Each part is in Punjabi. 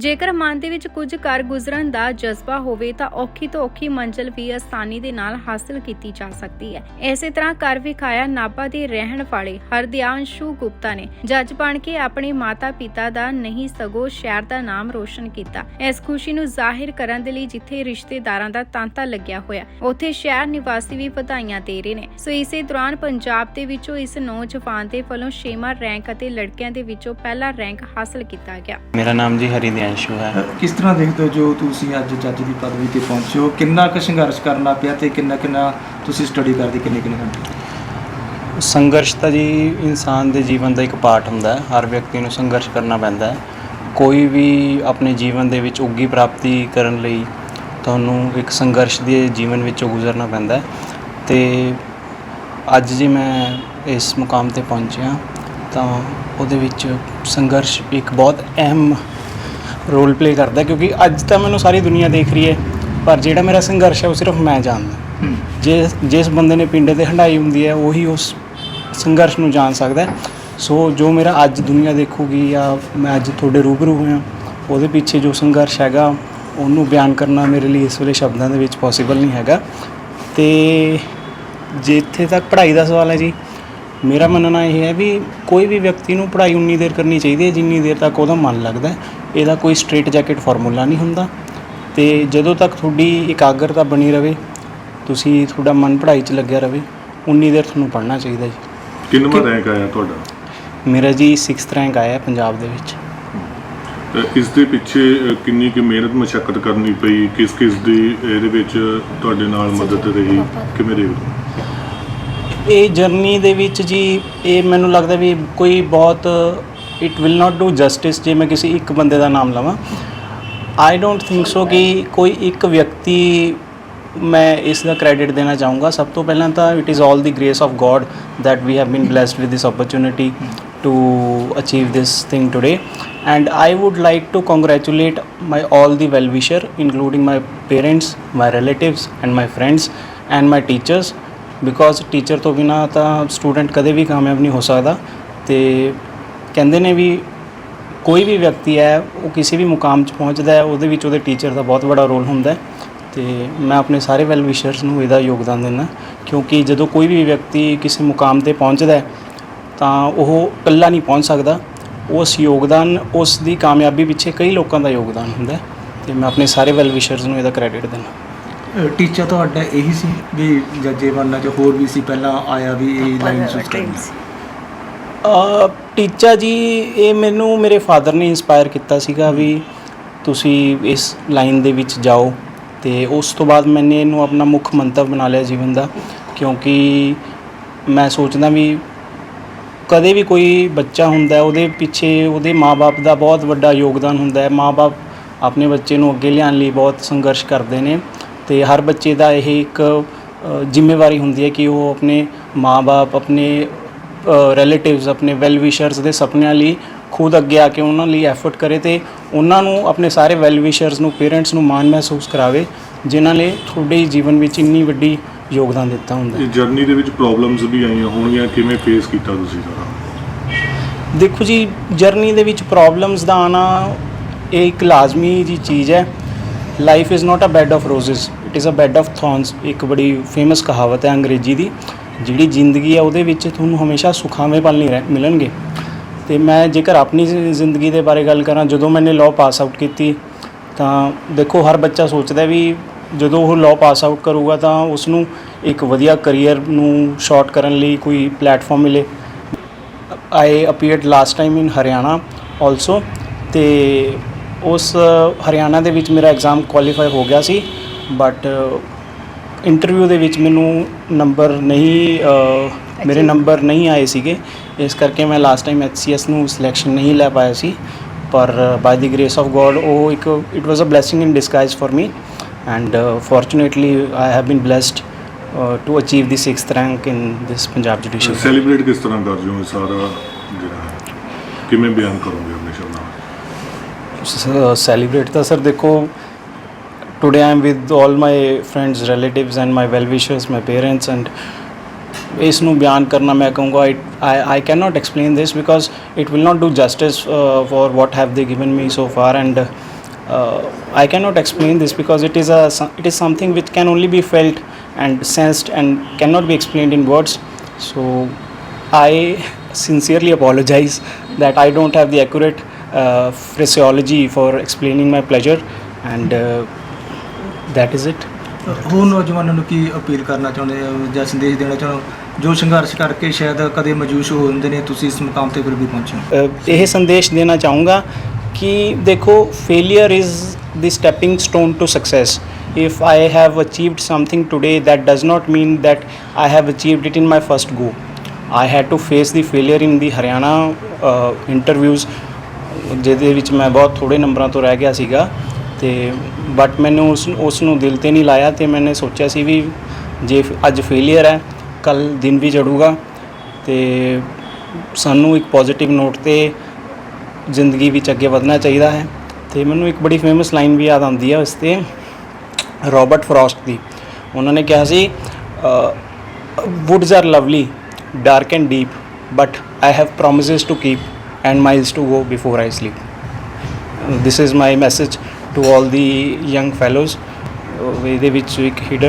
ਜੇਕਰ ਮਨ ਦੇ ਵਿੱਚ ਕੁਝ ਕਰ ਗੁਜ਼ਰਨ ਦਾ ਜਜ਼ਬਾ ਹੋਵੇ, ਤਾਂ ਔਖੀ ਤੋਂ ਔਖੀ ਮੰਜ਼ਲ ਵੀ ਆਸਾਨੀ ਦੇ ਨਾਲ ਹਾਸਲ ਕੀਤੀ ਜਾ ਸਕਦੀ ਹੈ। ਇਸੇ ਤਰ੍ਹਾਂ ਕਰ ਵਿਖਾਇਆ ਨਾਭਾ ਦੇ ਰਹਿਣ ਵਾਲੇ ਹਰਦਿਆਂਸ਼ੂ ਗੁਪਤਾ ਨੇ ਜੱਜ ਬਣ ਕੇ ਆਪਣੇ ਮਾਤਾ-ਪਿਤਾ ਦਾ ਨਹੀਂ ਸਗੋਂ ਸ਼ਹਿਰ ਦਾ ਨਾਮ ਰੋਸ਼ਨ ਕੀਤਾ। ਇਸ ਖੁਸ਼ੀ ਨੂੰ ਜ਼ਾਹਿਰ ਕਰਨ ਦੇ ਲਈ ਜਿੱਥੇ ਰਿਸ਼ਤੇਦਾਰਾਂ ਦਾ ਤਾਂਤਾ ਲੱਗਿਆ ਹੋਇਆ, ਉੱਥੇ ਸ਼ਹਿਰ ਨਿਵਾਸੀ ਵੀ ਵਧਾਈਆਂ ਦੇ ਰਹੇ ਨੇ। ਸੋ ਇਸੇ ਦੌਰਾਨ ਪੰਜਾਬ ਦੇ ਵਿੱਚੋਂ ਇਸ ਨੌਜਵਾਨ ਦੇ ਵੱਲੋਂ ਛੇਵਾਂ ਰੈਂਕ ਅਤੇ ਲੜਕਿਆਂ ਦੇ ਵਿੱਚੋਂ ਪਹਿਲਾ ਰੈਂਕ ਹਾਸਲ ਕੀਤਾ ਗਿਆ। ਮੇਰਾ ਨਾਮ ਜੀ ਹਰੀਦਿਆਂਸ਼ੂ ਹੈ। ਕਿਸ ਤਰ੍ਹਾਂ ਦੇਖਦੇ ਹੋ ਜੋ ਤੁਸੀਂ ਅੱਜ ਜੱਜ ਦੀ ਪਦਵੀ ਤੇ ਪਹੁੰਚੇ ਹੋ? ਕਿੰਨਾ ਕੁ ਸੰਘਰਸ਼ ਕਰਨਾ ਪਿਆ ਤੇ ਕਿੰਨਾ ਕਿੰਨਾ ਤੁਸੀਂ ਸਟੱਡੀ ਕਰਦੇ ਕਿੰਨੇ ਕਿੰਨੇ ਘੰਟੇ? ਸੰਘਰਸ਼ ਤਾਂ ਜੀ ਇਨਸਾਨ ਦੇ ਜੀਵਨ ਦਾ ਇੱਕ ਪਾਰਟ ਹੁੰਦਾ ਹੈ। ਹਰ ਵਿਅਕਤੀ ਨੂੰ ਸੰਘਰਸ਼ ਕਰਨਾ ਪੈਂਦਾ ਹੈ। ਕੋਈ ਵੀ ਆਪਣੇ ਜੀਵਨ ਦੇ ਵਿੱਚ ਉੱਗੀ ਪ੍ਰਾਪਤੀ ਕਰਨ ਲਈ ਤੁਹਾਨੂੰ ਇੱਕ ਸੰਘਰਸ਼ ਦੇ ਜੀਵਨ ਵਿੱਚੋਂ ਗੁਜ਼ਰਨਾ ਪੈਂਦਾ ਹੈ। ਤੇ ਅੱਜ ਜੇ ਮੈਂ ਇਸ ਮੁਕਾਮ ਤੇ ਪਹੁੰਚਿਆ ਤਾਂ ਉਹਦੇ ਵਿੱਚ ਸੰਘਰਸ਼ ਇੱਕ ਬਹੁਤ ਅਹਿਮ ਰੋਲ ਪਲੇ ਕਰਦਾ ਹੈ ਕਿਉਂਕਿ ਅੱਜ ਤਾਂ ਮੈਨੂੰ ਸਾਰੀ ਦੁਨੀਆ ਦੇਖ ਰਹੀ ਹੈ ਪਰ ਜਿਹੜਾ ਮੇਰਾ ਸੰਘਰਸ਼ ਹੈ ਉਹ ਸਿਰਫ ਮੈਂ ਜਾਣਦਾ। ਜਿਸ ਜਿਸ ਬੰਦੇ ਨੇ ਪਿੰਡੇ ਤੇ ਹੰਡਾਈ ਹੁੰਦੀ ਹੈ ਉਹੀ ਉਸ ਸੰਘਰਸ਼ ਨੂੰ ਜਾਣ ਸਕਦਾ ਹੈ। ਸੋ ਜੋ ਮੇਰਾ ਅੱਜ ਦੁਨੀਆ ਦੇਖੂਗੀ ਜਾਂ ਮੈਂ ਅੱਜ ਤੁਹਾਡੇ ਰੂਬਰੂ ਹੋਇਆ ਉਹਦੇ ਪਿੱਛੇ ਜੋ ਸੰਘਰਸ਼ ਹੈਗਾ ਉਹਨੂੰ ਬਿਆਨ ਕਰਨਾ ਮੇਰੇ ਲਈ ਇਸ ਵੇਲੇ ਸ਼ਬਦਾਂ ਦੇ ਵਿੱਚ ਪੋਸੀਬਲ ਨਹੀਂ ਹੈਗਾ। ਤੇ ਜਿੱਥੇ ਤੱਕ ਪੜ੍ਹਾਈ ਦਾ ਸਵਾਲ ਹੈ ਜੀ ਮੇਰਾ ਮੰਨਣਾ ਇਹ ਹੈ ਵੀ ਕੋਈ ਵੀ ਵਿਅਕਤੀ ਨੂੰ ਪੜ੍ਹਾਈ ਉਨੀ ਦੇਰ ਕਰਨੀ ਚਾਹੀਦੀ ਹੈ ਜਿੰਨੀ ਦੇਰ ਤੱਕ ਉਹਦਾ ਮਨ ਲੱਗਦਾ ਹੈ। ਇਹਦਾ ਕੋਈ ਸਟ੍ਰੇਟ ਜੈਕਟ ਫਾਰਮੂਲਾ ਨਹੀਂ ਹੁੰਦਾ। ਤੇ ਜਦੋਂ ਤੱਕ ਤੁਹਾਡੀ ਇਕਾਗਰਤਾ ਬਣੀ ਰਵੇ ਤੁਸੀਂ ਤੁਹਾਡਾ ਮਨ ਪੜ੍ਹਾਈ 'ਚ ਲੱਗਿਆ ਰਵੇ ਉਨੀ ਦੇਰ ਤੁਹਾਨੂੰ ਪੜ੍ਹਨਾ ਚਾਹੀਦਾ ਜੀ। ਕਿੰਨਵਾਂ ਰੈਂਕ ਆਇਆ ਤੁਹਾਡਾ? ਮੇਰਾ ਜੀ 6th ਰੈਂਕ ਆਇਆ ਹੈ ਪੰਜਾਬ ਦੇ ਵਿੱਚ। ਇਸ ਦੇ ਪਿੱਛੇ ਅ, ਕਿੰਨੀ ਕੁ ਮਿਹਨਤ ਮਸ਼ੱਕਤ ਕਰਨੀ ਪਈ? ਕਿਸ ਕਿਸ ਦੀ ਇਹਦੇ ਵਿੱਚ ਤੁਹਾਡੇ ਨਾਲ ਮਦਦ ਰਹੀ? ਕਿਵੇਂ ਦੇਖਦੇ ਹੋ? ਇਹ ਜਰਨੀ ਦੇ ਵਿੱਚ ਜੀ ਇਹ ਮੈਨੂੰ ਲੱਗਦਾ ਵੀ ਕੋਈ ਬਹੁਤ it will not do justice ਜੇ ਮੈਂ ਕਿਸੇ ਇੱਕ ਬੰਦੇ ਦਾ ਨਾਮ ਲਵਾਂ ਆਈ ਡੋਨਟ ਥਿੰਕ ਸੋ ਕਿ ਕੋਈ ਇੱਕ ਵਿਅਕਤੀ ਮੈਂ ਇਸ ਦਾ ਕ੍ਰੈਡਿਟ ਦੇਣਾ ਚਾਹੂੰਗਾ ਸਭ ਤੋਂ ਪਹਿਲਾਂ ਤਾਂ it is all the grace of God that we have been blessed with this opportunity to achieve this thing today and i would like to congratulate my all the well wisher including my parents my relatives and my friends and my teachers because teacher ਤੋਂ ਬਿਨਾ ਤਾਂ ਸਟੂਡੈਂਟ ਕਦੇ ਵੀ ਕਾਮਯਾਬ ਨਹੀਂ ਹੋ ਸਕਦਾ ਤੇ ਕਹਿੰਦੇ ਨੇ ਵੀ ਕੋਈ ਵੀ ਵਿਅਕਤੀ ਹੈ, ਉਹ ਕਿਸੇ ਵੀ ਮੁਕਾਮ 'ਚ ਪਹੁੰਚਦਾ ਹੈ, ਉਹਦੇ ਵਿੱਚ ਉਹਦੇ ਟੀਚਰ ਦਾ ਬਹੁਤ ਵੱਡਾ ਰੋਲ ਹੁੰਦਾ ਹੈ ਤੇ ਮੈਂ ਆਪਣੇ ਸਾਰੇ ਵੈਲ ਵਿਸ਼ਰਸ ਨੂੰ ਇਹਦਾ ਯੋਗਦਾਨ ਦਿੰਦਾ ਕਿਉਂਕਿ ਜਦੋਂ ਕੋਈ ਵੀ ਵਿਅਕਤੀ ਕਿਸੇ ਮੁਕਾਮ ਤੇ ਪਹੁੰਚਦਾ ਹੈ, ਤਾਂ ਉਹ ਇਕੱਲਾ ਨਹੀਂ ਪਹੁੰਚ ਸਕਦਾ। ਉਸ ਯੋਗਦਾਨ, ਉਸ ਦੀ ਕਾਮਯਾਬੀ ਪਿੱਛੇ ਕਈ ਲੋਕਾਂ ਦਾ ਯੋਗਦਾਨ ਹੁੰਦਾ ਹੈ ਤੇ ਮੈਂ ਆਪਣੇ ਸਾਰੇ ਵੈਲ ਵਿਸ਼ਰਸ ਨੂੰ ਇਹਦਾ ਕ੍ਰੈਡਿਟ ਦਿੰਦਾ ਟੀਚਰ ਤੁਹਾਡਾ ਇਹੀ ਸੀ ਵੀ ਜੱਜੇ ਬਣਨਾ ਚ ਹੋਰ ਵੀ ਸੀ ਪਹਿਲਾਂ ਆਇਆ ਵੀ ਇਹ ਲਾਈਨ ਚੂਜ਼ ਕਰਨੀ। ਅ, ਟੀਚਾ ਜੀ ਇਹ ਮੈਨੂੰ ਮੇਰੇ ਫਾਦਰ ਨੇ ਇਨਸਪਾਇਰ ਕੀਤਾ ਸੀਗਾ ਵੀ ਤੁਸੀਂ ਇਸ ਲਾਈਨ ਦੇ ਵਿੱਚ ਜਾਓ ਤੇ ਉਸ ਤੋਂ ਬਾਅਦ ਮੈंने ਇਹਨੂੰ ਆਪਣਾ ਮੁੱਖ ਮੰਤਵ ਬਣਾ ਲਿਆ ਜੀਵਨ ਦਾ ਕਿਉਂਕਿ ਮੈਂ ਸੋਚਦਾ ਵੀ ਕਦੇ ਵੀ ਕੋਈ ਬੱਚਾ ਹੁੰਦਾ ਉਹਦੇ ਪਿੱਛੇ ਉਹਦੇ ਮਾਪੇ ਦਾ ਬਹੁਤ ਵੱਡਾ ਯੋਗਦਾਨ ਹੁੰਦਾ ਹੈ। ਮਾਪੇ ਆਪਣੇ ਬੱਚੇ ਨੂੰ ਅੱਗੇ ਲਿਆਉਣ ਲਈ ਬਹੁਤ ਸੰਘਰਸ਼ ਕਰਦੇ ਨੇ। ਤੇ ਹਰ ਬੱਚੇ ਦਾ ਇਹ ਇੱਕ ਜ਼ਿੰਮੇਵਾਰੀ ਹੁੰਦੀ ਹੈ ਕਿ ਉਹ ਆਪਣੇ ਮਾਪੇ ਆਪਣੇ ਰਿਲੇਟਿਵਸ ਆਪਣੇ ਵੈਲ ਵਿਸ਼ਰਸ ਦੇ ਸੁਪਨਿਆਂ ਲਈ ਖੁਦ ਅੱਗੇ ਆ ਕੇ ਉਹਨਾਂ ਲਈ ਐਫਰਟ ਕਰੇ ਤੇ ਉਹਨਾਂ ਨੂੰ ਆਪਣੇ ਸਾਰੇ ਵੈਲ ਵਿਸ਼ਰਸ ਨੂੰ ਪੇਰੈਂਟਸ ਨੂੰ ਮਾਣ ਮਹਿਸੂਸ ਕਰਾਵੇ ਜਿਨ੍ਹਾਂ ਨੇ ਤੁਹਾਡੇ ਜੀਵਨ ਵਿੱਚ ਇੰਨੀ ਵੱਡੀ ਯੋਗਦਾਨ ਦਿੱਤਾ ਹੁੰਦਾ ਹੈ। ਜਰਨੀ ਦੇ ਵਿੱਚ ਪ੍ਰੋਬਲਮਸ ਵੀ ਆਈਆਂ ਹੋਣਗੀਆਂ ਕਿਵੇਂ ਫੇਸ ਕੀਤਾ ਤੁਸੀਂ ਸਾਰਾ? ਦੇਖੋ ਜੀ ਜਰਨੀ ਦੇ ਵਿੱਚ ਪ੍ਰੋਬਲਮਸ ਦਾ ਆਣਾ ਇਹ ਇੱਕ ਲਾਜ਼ਮੀ ਜੀ ਚੀਜ਼ ਹੈ। Life is not a bed of roses it is a bed of thorns ਇੱਕ ਬੜੀ ਫੇਮਸ ਕਹਾਵਤ ਹੈ ਅੰਗਰੇਜ਼ੀ ਦੀ, ਜਿਹੜੀ ਜ਼ਿੰਦਗੀ ਹੈ ਉਹਦੇ ਵਿੱਚ ਤੁਹਾਨੂੰ ਹਮੇਸ਼ਾ ਸੁਖਾਵੇਂ ਪਲ ਨਹੀਂ ਰਹਿ- ਮਿਲਣਗੇ। ਤੇ ਮੈਂ ਜੇਕਰ ਆਪਣੀ ਜ਼ਿੰਦਗੀ ਦੇ ਬਾਰੇ ਗੱਲ ਕਰਾਂ, ਜਦੋਂ ਮੈਨੇ ਲਾਅ ਪਾਸ ਆਊਟ ਕੀਤੀ, ਤਾਂ ਦੇਖੋ ਹਰ ਬੱਚਾ ਸੋਚਦਾ ਵੀ ਜਦੋਂ ਉਹ ਲਾਅ ਪਾਸ ਆਊਟ ਕਰੂਗਾ ਤਾਂ ਉਸ ਨੂੰ ਇੱਕ ਵਧੀਆ ਕੈਰੀਅਰ ਨੂੰ ਸ਼ਾਰਟ ਕਰਨ ਲਈ ਕੋਈ ਪਲੇਟਫਾਰਮ ਮਿਲੇ। I appeared last time in Haryana also ਤੇ ਉਸ ਹਰਿਆਣਾ ਦੇ ਵਿੱਚ ਮੇਰਾ ਐਗਜ਼ਾਮ ਕੁਆਲੀਫਾਈ ਹੋ ਗਿਆ ਸੀ। ਬਟ ਇੰਟਰਵਿਊ ਦੇ ਵਿੱਚ ਮੈਨੂੰ ਨੰਬਰ ਨਹੀਂ ਅ, ਮੇਰੇ ਨੰਬਰ ਨਹੀਂ ਆਏ ਸੀਗੇ। ਇਸ ਕਰਕੇ ਮੈਂ ਲਾਸਟ ਟਾਈਮ ਐਚਸੀਐਸ ਨੂੰ ਸਿਲੈਕਸ਼ਨ ਨਹੀਂ ਲੈ ਪਾਇਆ ਸੀ। ਪਰ by the grace of God ਉਹ ਇੱਕ it was a blessing in disguise for me and fortunately I have been blessed to achieve the 6th rank in this Punjab judicial celebrate ਕਿਸ ਤਰ੍ਹਾਂ ਕਰਦੇ ਹੋ ਇਹ ਸਾਰਾ ਜਿਹੜਾ ਹੈ? ਕਿਵੇਂ ਬਿਆਨ ਕਰੋਗੇ ਆਪਣੇ ਸ਼ਬਦਾਂ ਵਿੱਚ ਸੈਲੀਬ੍ਰੇਟ ਤਾਂ ਸਰ ਦੇਖੋ today I am with 올 my friends relatives and my well wishers my parents and ਇਸ ਨੂੰ ਬਿਆਨ ਕਰਨਾ ਮੈਂ ਕਹੂੰਗਾ I I can not explain this because it will not do justice for what have they given me so far and uh, I cannot explain this because it is a so- it is something which can only be felt and sensed and cannot be explained in words. So I sincerely apologize that I don't have the accurate uh, phraseology for explaining my pleasure, and uh, that is it. ਹੋਰ ਨੌਜਵਾਨਾਂ ਨੂੰ ਕੀ ਅਪੀਲ ਕਰਨਾ ਚਾਹੁੰਦੇ ਹੋ ਜਾਂ ਸੰਦੇਸ਼ ਦੇਣਾ ਚਾਹੁੰਦੇ ਹੋ? ਜੋ ਸੰਘਰਸ਼ ਕਰਕੇ ਸ਼ਾਇਦ ਕਦੇ ਮਜੂਸ਼ ਹੋ ਜਾਂਦੇ ਨੇ ਤੁਸੀਂ ਇਸ ਮੁਕਾਮ ਤੇ ਫਿਰ ਵੀ ਪਹੁੰਚੇ ਹੋ। ਅ, ਇਹ ਸੰਦੇਸ਼ ਦੇਣਾ ਚਾਹੂੰਗਾ ਕਿ ਦੇਖੋ failure is the stepping stone to success if i have achieved something today that does not mean that i have achieved it in my first go. I had to face the failure in the Haryana interviews ਜਿਹਦੇ ਵਿੱਚ ਮੈਂ ਬਹੁਤ ਥੋੜੇ ਨੰਬਰਾਂ ਤੋਂ ਰਹਿ ਗਿਆ ਸੀਗਾ। ਤੇ ਬਟ ਮੈਨੂੰ ਉਸ ਉਸ ਨੂੰ ਦਿਲ ਤੇ ਨਹੀਂ ਲਾਇਆ ਤੇ ਮੈਨੇ ਸੋਚਿਆ ਸੀ ਵੀ ਜੇ ਅੱਜ ਫੇਲਿਅਰ ਹੈ ਕੱਲ ਦਿਨ ਵੀ ਚੜੂਗਾ ਤੇ ਸਾਨੂੰ ਇੱਕ ਪੋਜ਼ਿਟਿਵ ਨੋਟ ਤੇ ਜ਼ਿੰਦਗੀ ਵਿੱਚ ਅੱਗੇ ਵਧਣਾ ਚਾਹੀਦਾ ਹੈ ਤੇ ਮੈਨੂੰ ਇੱਕ ਬੜੀ ਫੇਮਸ ਲਾਈਨ ਵੀ ਯਾਦ ਆਉਂਦੀ ਹੈ ਉਸ 'ਤੇ, ਰੋਬਰਟ ਫਰੋਸਟ ਦੀ। ਉਹਨਾਂ ਨੇ ਕਿਹਾ ਸੀ woods are lovely dark and deep but I have promises to keep and miles to go before I sleep this is my message to all the young fellows ਇਹਦੇ ਵਿੱਚ ਇੱਕ ਹਿਡ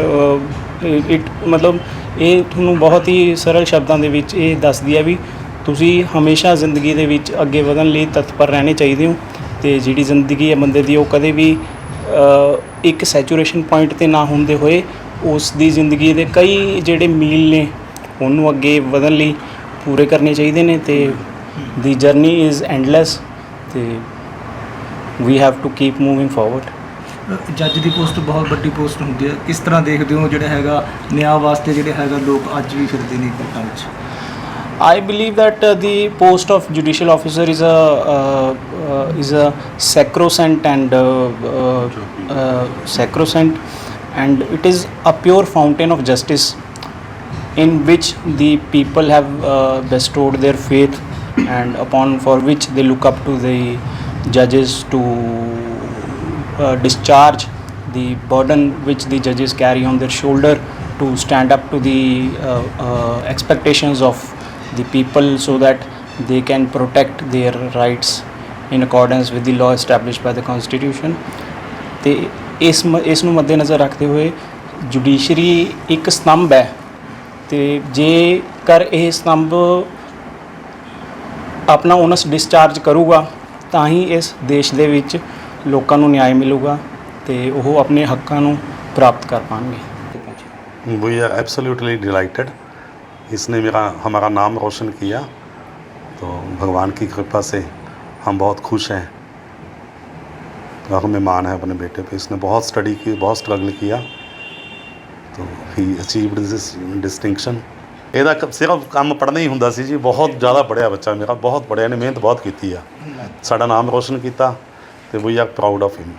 ਇਟ ਮਤਲਬ ਇਹ ਤੁਹਾਨੂੰ ਬਹੁਤ ਹੀ ਸਰਲ ਸ਼ਬਦਾਂ ਦੇ ਵਿੱਚ ਇਹ ਦੱਸਦੀ ਹੈ ਵੀ ਤੁਸੀਂ ਹਮੇਸ਼ਾ ਜ਼ਿੰਦਗੀ ਦੇ ਵਿੱਚ ਅੱਗੇ ਵਧਣ ਲਈ ਤਤਪਰ ਰਹਿਣੇ ਚਾਹੀਦੇ ਹੋ ਤੇ ਜਿਹੜੀ ਜ਼ਿੰਦਗੀ ਹੈ ਬੰਦੇ ਦੀ ਉਹ ਕਦੇ ਵੀ ਇੱਕ ਸੈਚੂਰੇਸ਼ਨ ਪੁਆਇੰਟ ਤੇ ਨਾ ਹੁੰਦੇ ਹੋਏ ਉਸ ਦੀ ਜ਼ਿੰਦਗੀ ਦੇ ਕਈ ਜਿਹੜੇ ਮੀਲ ਨੇ ਉਹਨੂੰ ਅੱਗੇ ਵਧਣ ਲਈ ਪੂਰੇ ਕਰਨੇ ਚਾਹੀਦੇ ਨੇ ਤੇ ਦੀ ਜਰਨੀ ਇਜ਼ ਐਂਡਲੈਸ ਤੇ we have to keep moving forward ਜੱਜ ਦੀ ਪੋਸਟ ਬਹੁਤ ਵੱਡੀ ਪੋਸਟ ਹੁੰਦੀ ਹੈ ਕਿਸ ਤਰ੍ਹਾਂ ਦੇਖਦੇ ਹੋ ਜਿਹੜਾ ਹੈਗਾ ਨਿਆਂ ਵਾਸਤੇ ਜਿਹੜੇ ਹੈਗਾ ਲੋਕ ਅੱਜ ਵੀ ਫਿਰਦੇ ਨੇ ਕੋਰਟਾਂ ਵਿੱਚ I believe that uh, the post of judicial officer is a uh, uh, is a sacrosanct and uh, uh, uh, sacrosanct, and it is a pure fountain of justice, in which the people have uh, bestowed their faith, and upon for which they look up to the judges to uh, discharge the burden which the judges carry on their shoulder to stand up to the uh, uh, expectations of the people so that they can protect their rights in accordance with the law established by the constitution ਤੇ ਇਸ ਮ- ਇਸ ਨੂੰ ਮੱਦੇਨਜ਼ਰ ਰੱਖਦੇ ਹੋਏ ਜੁਡੀਸ਼ਰੀ ਇੱਕ ਸਤੰਭ ਹੈ ਤੇ ਜੇਕਰ ਇਹ ਸਤੰਭ ਆਪਣਾ ਓਨਸ ਡਿਸਚਾਰਜ ਕਰੂਗਾ ਤਾਂ ਹੀ ਇਸ ਦੇਸ਼ ਦੇ ਵਿੱਚ ਲੋਕਾਂ ਨੂੰ ਨਿਆਂ ਮਿਲੂਗਾ ਤੇ ਉਹ ਆਪਣੇ ਹੱਕਾਂ ਨੂੰ ਪ੍ਰਾਪਤ ਕਰ ਪਾਣਗੇ वी आर एब्सोल्युटली डिलाइटेड इसने मेरा हमारा नाम रोशन किया तो भगवान की कृपा से हम बहुत खुश हैं और हमें मान है अपने बेटे पे इसने बहुत स्टडी की बहुत स्ट्रगल किया तो ही अचीव्ड दिस डिस्टिंक्शन ਇਹਦਾ ਕ- ਸਿਰਫ ਕੰਮ ਪੜ੍ਹਨਾ ਹੀ ਹੁੰਦਾ ਸੀ ਜੀ ਬਹੁਤ ਜ਼ਿਆਦਾ ਪੜ੍ਹਿਆ ਬੱਚਾ ਮੇਰਾ ਬਹੁਤ ਪੜ੍ਹਿਆ ਨੇ ਮਿਹਨਤ ਬਹੁਤ ਕੀਤੀ ਆ। ਸਾਡਾ ਨਾਮ ਰੋਸ਼ਨ ਕੀਤਾ ਤੇ we are proud of him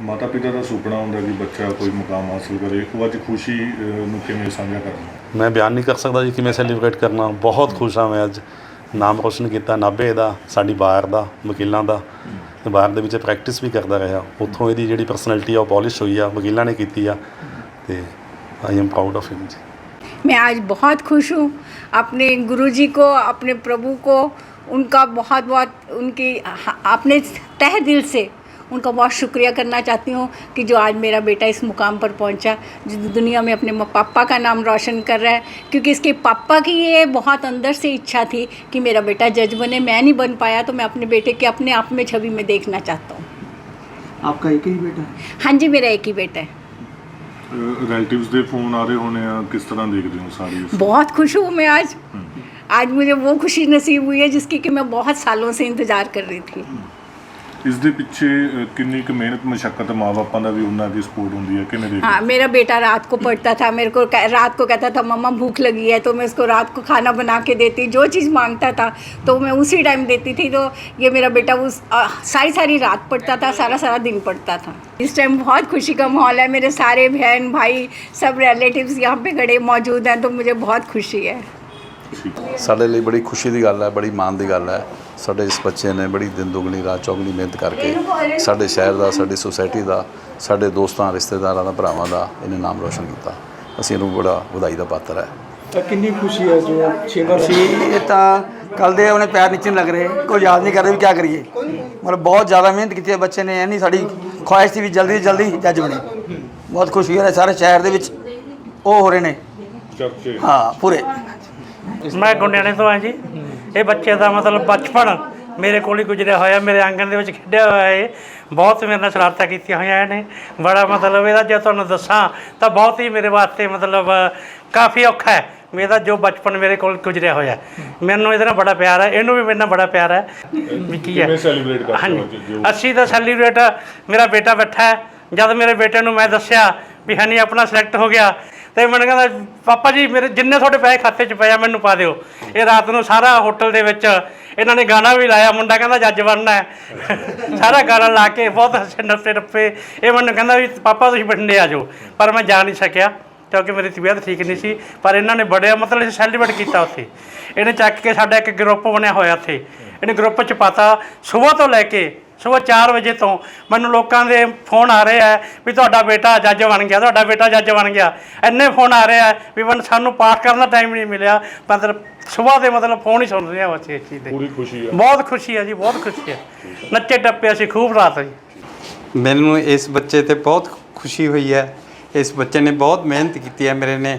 ਮਾਤਾ ਪਿਤਾ ਦਾ ਸੁਪਨਾ ਹੁੰਦਾ ਕਿ ਬੱਚਾ ਕੋਈ ਮੁਕਾਮ ਹਾਸਲ ਕਰੇ ਉਹ ਅੱਜ ਖੁਸ਼ੀ ਅਹ, ਨੂੰ ਕਿਵੇਂ ਸਾਂਝਾ ਕਰਨਾ? ਮੈਂ ਬਿਆਨ ਨਹੀਂ ਕਰ ਸਕਦਾ ਜੀ ਕਿਵੇਂ ਸੈਲੀਬ੍ਰੇਟ ਕਰਨਾ ਬਹੁਤ ਖੁਸ਼ ਹਾਂ ਮੈਂ ਅੱਜ। ਨਾਮ ਰੋਸ਼ਨ ਕੀਤਾ ਨਾਭੇ ਦਾ ਸਾਡੀ ਬਾਰ ਦਾ ਵਕੀਲਾਂ ਦਾ। ਤੇ ਬਾਰ ਦੇ ਵਿੱਚ ਪ੍ਰੈਕਟਿਸ ਵੀ ਕਰਦਾ ਰਿਹਾ। ਉੱਥੋਂ ਇਹਦੀ ਜਿਹੜੀ ਪਰਸਨੈਲਿਟੀ ਆ ਉਹ ਪਾਲਿਸ਼ ਹੋਈ ਆ ਵਕੀਲਾਂ ਨੇ ਕੀਤੀ ਆ। ਤੇ I am proud of him ਜੀ। मैं आज बहुत खुश हूँ। अपने गुरुजी को अपने प्रभु को उनका बहुत बहुत उनकी हाँ, अपने तह दिल से उनका बहुत शुक्रिया करना चाहती हूँ कि जो आज मेरा बेटा इस मुकाम पर पहुँचा जो दुनिया में अपने पापा का नाम रोशन कर रहा है। क्योंकि इसके पापा की ये बहुत अंदर से इच्छा थी कि मेरा बेटा जज बने। मैं नहीं बन पाया तो मैं अपने बेटे के अपने आप में छवि में देखना चाहता हूँ। आपका एक ही बेटा है? हाँ जी मेरा एक ही बेटा है। रिलेटिव्स के फोन आ रहे होने हैं किस तरह देख रहे हो सारी इस- बहुत खुश हूँ मैं आज आज मुझे वो खुशी नसीब हुई है जिसकी कि मैं बहुत सालों से इंतज़ार कर रही थी ਇਸ ਦੇ ਪਿੱਛੇ ਅਹ, ਕਿੰਨੀ ਕੁ ਮਿਹਨਤ ਮਸ਼ੱਕਤ ਮਾਪਿਆਂ ਦਾ ਵੀ ਉਹਨਾਂ ਦੀ ਸਪੋਰਟ ਹੁੰਦੀ ਹੈ ਕਿਵੇਂ ਦੇਖਦੇ हाँ मेरा बेटा रात को पढ़ता था मेरे को कह- रात को कहता था मम्मा भूख लगी है तो मैं उसको रात को खाना बना के देती जो चीज़ मांगता था तो मैं उसी टाइम देती थी तो ये मेरा बेटा उस अ, सारी सारी रात पढ़ता था सारा सारा दिन पढ़ता था इस टाइम बहुत खुशी का माहौल है मेरे सारे बहन भाई सब रिलेटिव्स यहाँ पे खड़े मौजूद हैं तो मुझे बहुत खुशी है ਸਾਡੇ ਲਈ ਬੜੀ ਖੁਸ਼ੀ ਦੀ ਗੱਲ ਹੈ ਬੜੀ ਮਾਣ ਦੀ ਗੱਲ ਹੈ ਸਾਡੇ ਇਸ ਬੱਚੇ ਨੇ ਬੜੀ ਦਿਨ ਦੁਗਣੀ ਰਾਤ ਚੌਗਣੀ ਮਿਹਨਤ ਕਰਕੇ ਸਾਡੇ ਸ਼ਹਿਰ ਦਾ ਸਾਡੀ ਸੁਸਾਇਟੀ ਦਾ ਸਾਡੇ ਦੋਸਤਾਂ ਰਿਸ਼ਤੇਦਾਰਾਂ ਦਾ ਭਰਾਵਾਂ ਦਾ ਇਹਨੇ ਨਾਮ ਰੋਸ਼ਨ ਕੀਤਾ। ਅਸੀਂ ਇਹਨੂੰ ਬੜਾ ਵਧਾਈ ਦਾ ਪਾਤਰ ਹੈ। ਤਾਂ ਕਿੰਨੀ ਖੁਸ਼ੀ ਹੈ ਜੋ ਛੇਵਾਂ ਸੀ ਇਹ ਤਾਂ ਕੱਲ ਦੇ ਉਹਨੇ ਪੈਰ ਨੀਚੇ ਲੱਗ ਰਹੇ। ਕੋਈ ਯਾਦ ਨਹੀਂ ਕਰ ਰਹੇ ਵੀ ਕੀ ਕਰੀਏ। ਮਤਲਬ ਬਹੁਤ ਜ਼ਿਆਦਾ ਮਿਹਨਤ ਕੀਤੀ ਹੈ ਬੱਚੇ ਨੇ। ਨਹੀਂ ਸਾਡੀ ਖੁਆਇਸ਼ ਸੀ ਵੀ ਜਲਦੀ ਤੋਂ ਜਲਦੀ ਜੱਜ ਬਣੇ। ਬਹੁਤ ਖੁਸ਼ੀ ਹੋ। ਰਹੀ ਸਾਰੇ ਸ਼ਹਿਰ ਦੇ ਵਿੱਚ ਉਹ ਹੋ ਰਹੇ ਨੇ। ਹਾਂ ਪੂਰੇ। ਮੈਂ ਗੁੰਡਿਆਣੇ ਤੋਂ ਹਾਂ ਜੀ। ਇਹ ਬੱਚੇ ਦਾ ਮਤਲਬ ਬਚਪਨ ਮੇਰੇ ਕੋਲ ਹੀ ਗੁਜ਼ਰਿਆ ਹੋਇਆ ਮੇਰੇ ਆਂਗਣ ਦੇ ਵਿੱਚ ਖੇਡਿਆ ਹੋਇਆ ਹੈ ਬਹੁਤ ਮੇਰੇ ਨਾਲ ਸ਼ਰਾਰਤਾਂ ਕੀਤੀਆਂ ਹੋਈਆਂ ਨੇ। ਬੜਾ ਮਤਲਬ ਇਹਦਾ ਜੇ ਤੁਹਾਨੂੰ ਦੱਸਾਂ ਤਾਂ ਬਹੁਤ ਹੀ ਮੇਰੇ ਵਾਸਤੇ ਮਤਲਬ ਕਾਫੀ ਔਖਾ ਹੈ। ਇਹਦਾ ਜੋ ਬਚਪਨ ਮੇਰੇ ਕੋਲ ਗੁਜ਼ਰਿਆ ਹੋਇਆ। ਮੈਨੂੰ ਇਹਦੇ ਨਾਲ ਬੜਾ ਪਿਆਰ ਹੈ ਇਹਨੂੰ ਵੀ ਮੇਰੇ ਨਾਲ ਬੜਾ ਪਿਆਰ ਹੈ। ਵੀ ਕੀ ਹੈ? ਕਿਵੇਂ celebrate ਕਰਦੇ ਹੋ ਅਸੀਂ ਤਾਂ ਸੈਲੀਬ੍ਰੇਟ ਮੇਰਾ ਬੇਟਾ ਬੈਠਾ ਹੈ। ਜਦ ਮੇਰੇ ਬੇਟੇ ਨੂੰ ਮੈਂ ਦੱਸਿਆ ਵੀ ਹਨੀ ਆਪਣਾ ਸਿਲੈਕਟ ਹੋ ਗਿਆ। ਤੇ ਮੈਨੂੰ ਕਹਿੰਦਾ, ਪਾਪਾ ਜੀ, ਮੇਰੇ ਜਿੰਨੇ ਤੁਹਾਡੇ ਪੈਸੇ ਖਾਤੇ 'ਚ ਪਏ ਆ, ਮੈਨੂੰ ਪਾ ਦਿਓ। ਇਹ ਰਾਤ ਨੂੰ ਸਾਰਾ ਹੋਟਲ ਦੇ ਵਿੱਚ ਇਹਨਾਂ ਨੇ ਗਾਣਾ ਵੀ ਲਾਇਆ, ਮੁੰਡਾ ਕਹਿੰਦਾ, ਜੱਜ ਬਣਨਾ ਹੈ। ਸਾਰਾ ਗਾਣਾ ਲਾ ਕੇ ਬਹੁਤ ਹੱਸੇ ਨੱਪੇ ਟੱਪੇ ਇਹ ਮੈਨੂੰ ਕਹਿੰਦਾ ਵੀ, ਪਾਪਾ, ਤੁਸੀਂ ਬਠਿੰਡੇ ਆ ਜਾਓ। ਪਰ ਮੈਂ ਜਾ ਨਹੀਂ ਸਕਿਆ, ਕਿਉਂਕਿ ਮੇਰੀ ਤਬੀਅਤ ਠੀਕ ਨਹੀਂ ਸੀ। ਪਰ ਇਹਨਾਂ ਨੇ ਬੜਿਆ, ਮਤਲਬ ਅਸੀਂ ਸੈਲੀਬ੍ਰੇਟ ਕੀਤਾ ਉੱਥੇ। ਇਹਨੇ ਚੱਕ ਕੇ ਸਾਡਾ ਇੱਕ ਗਰੁੱਪ ਬਣਿਆ ਹੋਇਆ ਉੱਥੇ। ਇਹਨੇ ਗਰੁੱਪ 'ਚ ਪਾਤਾ। ਸਵੇਰ ਤੋਂ ਲੈ ਕੇ ਸਵੇਰ 4 ਵਜੇ ਤੋਂ ਮੈਨੂੰ ਲੋਕਾਂ ਦੇ ਫੋਨ ਆ ਰਹੇ ਆ ਵੀ ਤੁਹਾਡਾ ਬੇਟਾ ਜੱਜ ਬਣ ਗਿਆ ਤੁਹਾਡਾ ਬੇਟਾ ਜੱਜ ਬਣ ਗਿਆ। ਇੰਨੇ ਫੋਨ ਆ ਰਹੇ ਆ ਵੀ ਮੈਨੂੰ ਸਾਨੂੰ ਪਾਠ ਕਰਨ ਦਾ ਟਾਈਮ ਨਹੀਂ ਮਿਲਿਆ। ਮਤਲਬ ਸਵੇਰ ਦੇ ਮਤਲਬ ਫੋਨ ਹੀ ਸੁਣ ਰਹੇ ਆ ਬੱਚੇ ਇਸ ਚੀਜ਼ ਦੇ। ਪੂਰੀ ਖੁਸ਼ੀ ਹੈ ਬਹੁਤ ਖੁਸ਼ੀ ਹੈ ਜੀ ਬਹੁਤ ਖੁਸ਼ੀ ਹੈ ਨੱਚੇ ਟੱਪੇ ਅਸੀਂ ਖੂਬ ਰਾਤ ਜੀ ਮੈਨੂੰ ਇਸ ਬੱਚੇ ਤੇ ਬਹੁਤ ਖੁਸ਼ੀ ਹੋਈ ਹੈ। ਇਸ ਬੱਚੇ ਨੇ ਬਹੁਤ ਮਿਹਨਤ ਕੀਤੀ ਹੈ ਮੇਰੇ ਨੇ।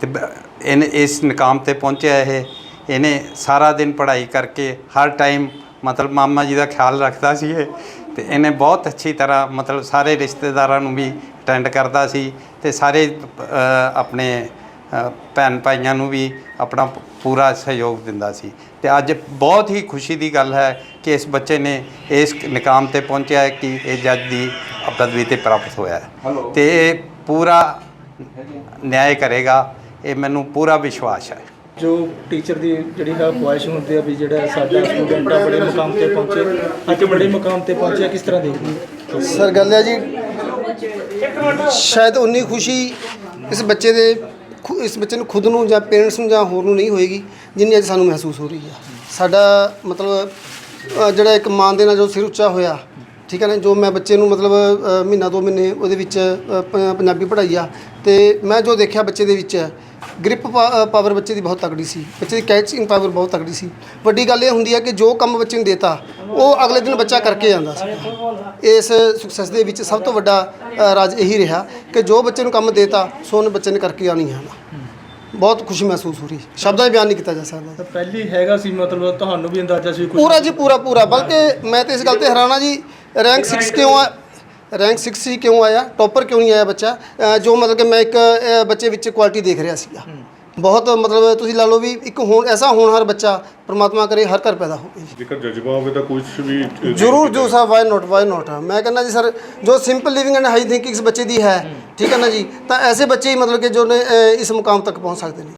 ਤੇ ਇਹਨੇ ਇਸ ਮੁਕਾਮ ਤੇ ਪਹੁੰਚਿਆ ਇਹ। ਇਹਨੇ ਸਾਰਾ ਦਿਨ ਪੜ੍ਹਾਈ ਕਰਕੇ ਹਰ ਟਾਈਮ ਮਤਲਬ ਮਾਮਾ ਜੀ ਦਾ ਖਿਆਲ ਰੱਖਦਾ ਸੀ ਇਹ। ਤੇ ਇਹਨੇ ਬਹੁਤ ਅੱਛੀ ਤਰ੍ਹਾਂ ਮਤਲਬ ਸਾਰੇ ਰਿਸ਼ਤੇਦਾਰਾਂ ਨੂੰ ਵੀ ਅਟੈਂਡ ਕਰਦਾ ਸੀ ਤੇ ਸਾਰੇ ਆਪਣੇ ਭੈਣ ਭਾਈਆਂ ਨੂੰ ਵੀ ਆਪਣਾ ਪੂਰਾ ਸਹਿਯੋਗ ਦਿੰਦਾ ਸੀ। ਤੇ ਅੱਜ ਬਹੁਤ ਹੀ ਖੁਸ਼ੀ ਦੀ ਗੱਲ ਹੈ ਕਿ ਇਸ ਬੱਚੇ ਨੇ ਇਸ ਨਿਕਾਮ ਤੇ ਪਹੁੰਚਿਆ ਹੈ ਕਿ ਇਹ ਜੱਜ ਦੀ ਪਦਵੀ ਤੇ ਪ੍ਰਾਪਤ ਹੋਇਆ ਹੈ। ਤੇ ਇਹ ਪੂਰਾ ਨਿਆਂ ਕਰੇਗਾ। ਇਹ ਮੈਨੂੰ ਪੂਰਾ ਵਿਸ਼ਵਾਸ ਹੈ। ਜੋ ਟੀਚਰ ਦੀ ਜਿਹੜੀ ਹੈ ਖੁਆਇਸ਼ ਹੁੰਦੀ ਹੈ ਵੀ ਜਿਹੜਾ ਸਾਡਾ ਸਟੂਡੈਂਟ ਆ, ਬੜੇ ਮੁਕਾਮ ਤੇ ਪਹੁੰਚੇ। ਅੱਜ ਬੜੇ ਮੁਕਾਮ ਤੇ ਪਹੁੰਚਿਆ, ਕਿਸ ਤਰ੍ਹਾਂ ਦੇਖਦੇ ਸਰ, ਗੱਲ ਹੈ ਜੀ, ਸ਼ਾਇਦ ਉਨੀ ਖੁਸ਼ੀ ਇਸ ਬੱਚੇ ਦੇ ਖੁ- ਇਸ ਬੱਚੇ ਨੂੰ ਖੁਦ ਨੂੰ ਜਾਂ ਪੇਰੈਂਟਸ ਨੂੰ ਜਾਂ ਹੋਰ ਨੂੰ ਨਹੀਂ ਹੋਏਗੀ, ਜਿੰਨੀ ਅੱਜ ਸਾਨੂੰ ਮਹਿਸੂਸ ਹੋ ਰਹੀ ਆ ਸਾਡਾ ਮਤਲਬ ਜਿਹੜਾ ਇੱਕ ਮਾਂ ਦੇ ਨਾਲ ਜੋ ਸਿਰ ਉੱਚਾ ਹੋਇਆ, ਠੀਕ ਹੈ ਨਾ, ਜੋ ਮੈਂ ਬੱਚੇ ਨੂੰ ਮਤਲਬ ਮਹੀਨਾ ਦੋ ਮਹੀਨੇ ਉਹਦੇ ਵਿੱਚ ਪੰਜਾਬੀ ਪੜ੍ਹਾਈ ਆ, ਤੇ ਮੈਂ ਜੋ ਦੇਖਿਆ ਬੱਚੇ ਦੇ ਵਿੱਚ ਗ੍ਰਿਪ ਪਾਵਰ ਬੱਚੇ ਦੀ ਬਹੁਤ ਤਕੜੀ ਸੀ। ਬੱਚੇ ਦੀ ਕੈਚਿੰਗ ਪਾਵਰ ਬਹੁਤ ਤਕੜੀ ਸੀ। ਵੱਡੀ ਗੱਲ ਇਹ ਹੁੰਦੀ ਹੈ ਕਿ ਜੋ ਕੰਮ ਬੱਚੇ ਨੂੰ ਦੇਤਾ ਉਹ ਅਗਲੇ ਦਿਨ ਬੱਚਾ ਕਰਕੇ ਜਾਂਦਾ ਸੀ। ਇਸ ਸਕਸੈਸ ਦੇ ਵਿੱਚ ਸਭ ਤੋਂ ਵੱਡਾ ਰਾਜ ਇਹੀ ਰਿਹਾ ਕਿ ਜੋ ਬੱਚੇ ਨੂੰ ਕੰਮ ਦੇਤਾ ਸੋ ਉਹਨੇ ਬੱਚੇ ਨੇ ਕਰਕੇ ਆਣੀ ਹੈ। ਬਹੁਤ ਖੁਸ਼ੀ ਮਹਿਸੂਸ ਹੋ ਰਹੀ। ਸ਼ਬਦਾਂ 'ਚ ਬਿਆਨ ਨਹੀਂ ਕੀਤਾ ਜਾ ਸਕਦਾ। ਪਹਿਲੀ ਹੈਗਾ ਸੀ ਮਤਲਬ ਤੁਹਾਨੂੰ ਵੀ ਅੰਦਾਜ਼ਾ ਸੀ ਪੂਰਾ ਜੀ ਪੂਰਾ ਪੂਰਾ। ਬਲਕਿ ਮੈਂ ਤੇ ਇਸ ਗੱਲ ਤੇ ਹੈਰਾਨਾ ਜੀ ਰੈਂਕ 6 ਕਿਉਂ ਆ? ਰੈਂਕ 6 ਹੀ ਕਿਉਂ ਆਇਆ? ਟੌਪਰ ਕਿਉਂ ਨਹੀਂ ਆਇਆ ਬੱਚਾ? ਅ, ਜੋ ਮਤਲਬ ਕਿ ਮੈਂ ਇੱਕ ਅ, ਬੱਚੇ ਵਿੱਚ ਕੁਆਲਿਟੀ ਦੇਖ ਰਿਹਾ ਸੀਗਾ। ਬਹੁਤ ਮਤਲਬ ਤੁਸੀਂ ਲਾ ਲਓ ਵੀ ਇੱਕ ਹੁਣ ਐਸਾ ਹੋਣਹਾਰ ਬੱਚਾ ਪ੍ਰਮਾਤਮਾ ਕਰੇ ਹਰ ਘਰ ਪੈਦਾ ਹੋਵੇ। ਜੀ ਜੇਕਰ ਜਜ਼ਬਾ ਹੋਵੇ ਤਾਂ ਕੁਝ ਵੀ ਜ਼ਰੂਰ ਜੋ ਸਾਹਿਬ ਵਾਈ ਨੋਟ ਵਾਈ ਨੋਟ ਮੈਂ ਕਹਿੰਦਾ ਜੀ ਸਰ ਜੋ simple living and high thinking ਇਸ ਬੱਚੇ ਦੀ ਹੈ। ਠੀਕ ਹੈ ਨਾ ਜੀ? ਤਾਂ ਐਸੇ ਬੱਚੇ ਹੀ ਮਤਲਬ ਕਿ ਜੋ ਨੇ ਅ, ਇਸ ਮੁਕਾਮ ਤੱਕ ਪਹੁੰਚ ਸਕਦੇ ਨੇ।